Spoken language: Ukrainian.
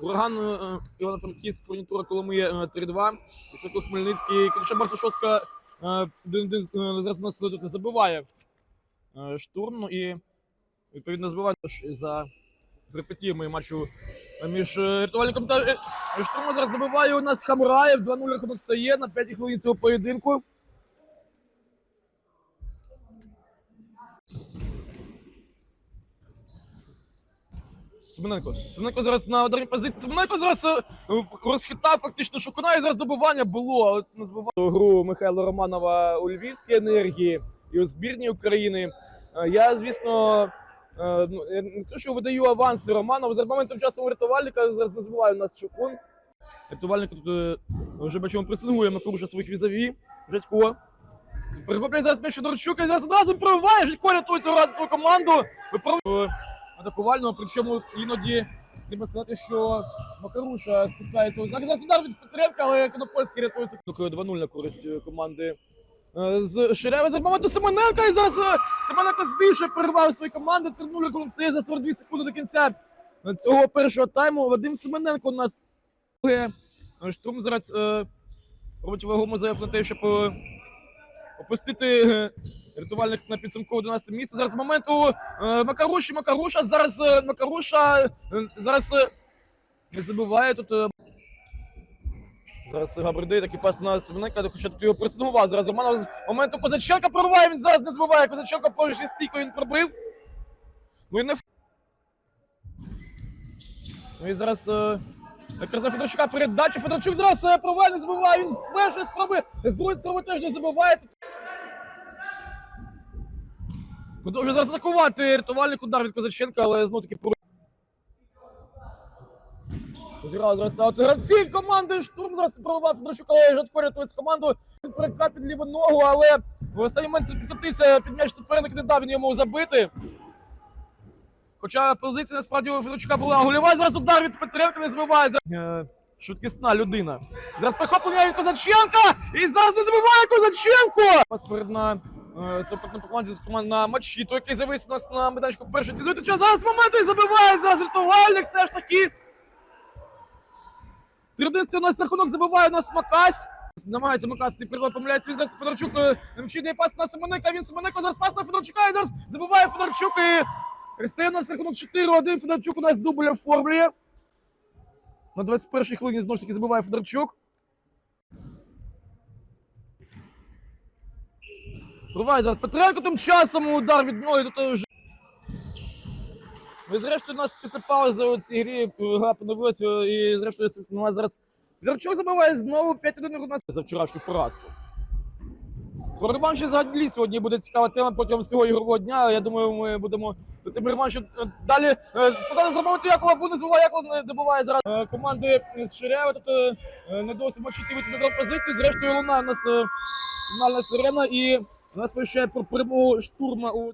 Курган, е, Івано-Франківськ, Фурнітура, Коломиє е, 3-2. Високо Хмельницький, Криша Барса Шостка е, 1-1, е, зараз нас тут забиває е, штурм. Ну і відповідно збиває за перипетіями матчу між е, рятувальником та е, штурмом. Зараз забиває у нас Хамраєв. 2-0 рахунок стає на 5 хвилин цього поєдинку. Семененко. Семененко зараз на ударній позиції. Семененко зараз е, розхитав фактично Шукуна і зараз добивання було. але Не збивав гру Михайла Романова у Львівській енергії і у збірній України. Е, Я, звісно, е, ну, не скажу, що видаю аванси Романову. За моментом часом рятувальника зараз не збиває нас Шукун. Рятувальник тут вже бачимо пресингує Макруша своїх візаві. Жадько. Перехоплює зараз м'яч Федорчук і зараз одразу пробиває. Жадько рятує цього разу свою команду. Виправляє атакувального, причому іноді треба сказати, що Макаруша спускається у захист. Удар від Петренка, але Конопольський рятується. Такою 2-0 на користь е, команди е, з Ширяєва. За моменту Семененка і зараз е, Семененко збільшує, перервав свої команди. 3-0 рахунок стає за 42 секунди до кінця цього першого тайму. Вадим Семененко у нас штурм зараз робить вагому заявку на те, щоб опустити рятувальник на підсумкову 11 місце. Зараз момент у е, Макаруші. Макаруша. Зараз е, Макаруша. е, Зараз не забуває тут. Зараз Габридей такий пас на Семененка, хоча тут його пресингував. Зараз Романов моменту Козаченка прориває, він зараз не забуває. Козаченко поруч із стійкою він пробив. Ну і не Ну і зараз якраз Федорчука передачу. Федорчук зараз проваль не забуває, він з першої спроби. З другої спроби теж не забуває. Продовжує зараз атакувати рятувальник удар від Козаченка, але знову таки Зіграв зараз. Гравці команди штурм зараз прорвав Федорчук, але Жадко рятує команду. Перекат під ліву ногу, але в останній момент підкотився під м'яч суперник, не дав він йому забити. Хоча позиція насправді у Федорчука була гольова. Зараз удар від Петренка не збиває. Е, Швидкісна людина. Зараз прихоплення від Козаченка! І зараз не забиває Козаченко! Пас перед на е, з команд на Мачіто, який завис у нас на майданчику першої ці час. Зараз момент і забиває зараз рятувальник все ж таки. 3 у нас рахунок забиває у нас Макась. Намагається Макас, ти прилад помиляється, він зараз Федорчук е, не пас на Семенека, він Семенека зараз пас на Федорчука і зараз забиває Федорчук і стає у нас рахунок 4-1, Федорчук у нас дубль оформлює. На 21-й хвилині знову ж таки забиває Федорчук. Пробиває зараз Петренко тим часом удар від нього і до вже. Ну зрештою нас після паузи у цій грі гра поновилася і зрештою у нас зараз Федорчук забиває знову 5-1 у нас за вчорашню поразку. Про реванш взагалі сьогодні буде цікава тема протягом всього ігрового дня. Я думаю, ми будемо тим реваншу е, далі. е, Показати за моменту Якова буде збиває, Якова не добиває зараз е, команди з Ширяєва. Тобто е, не досить мочити вийти на позицію. Зрештою, луна у нас фінальна сирена і у нас сповіщає про перемогу штурма у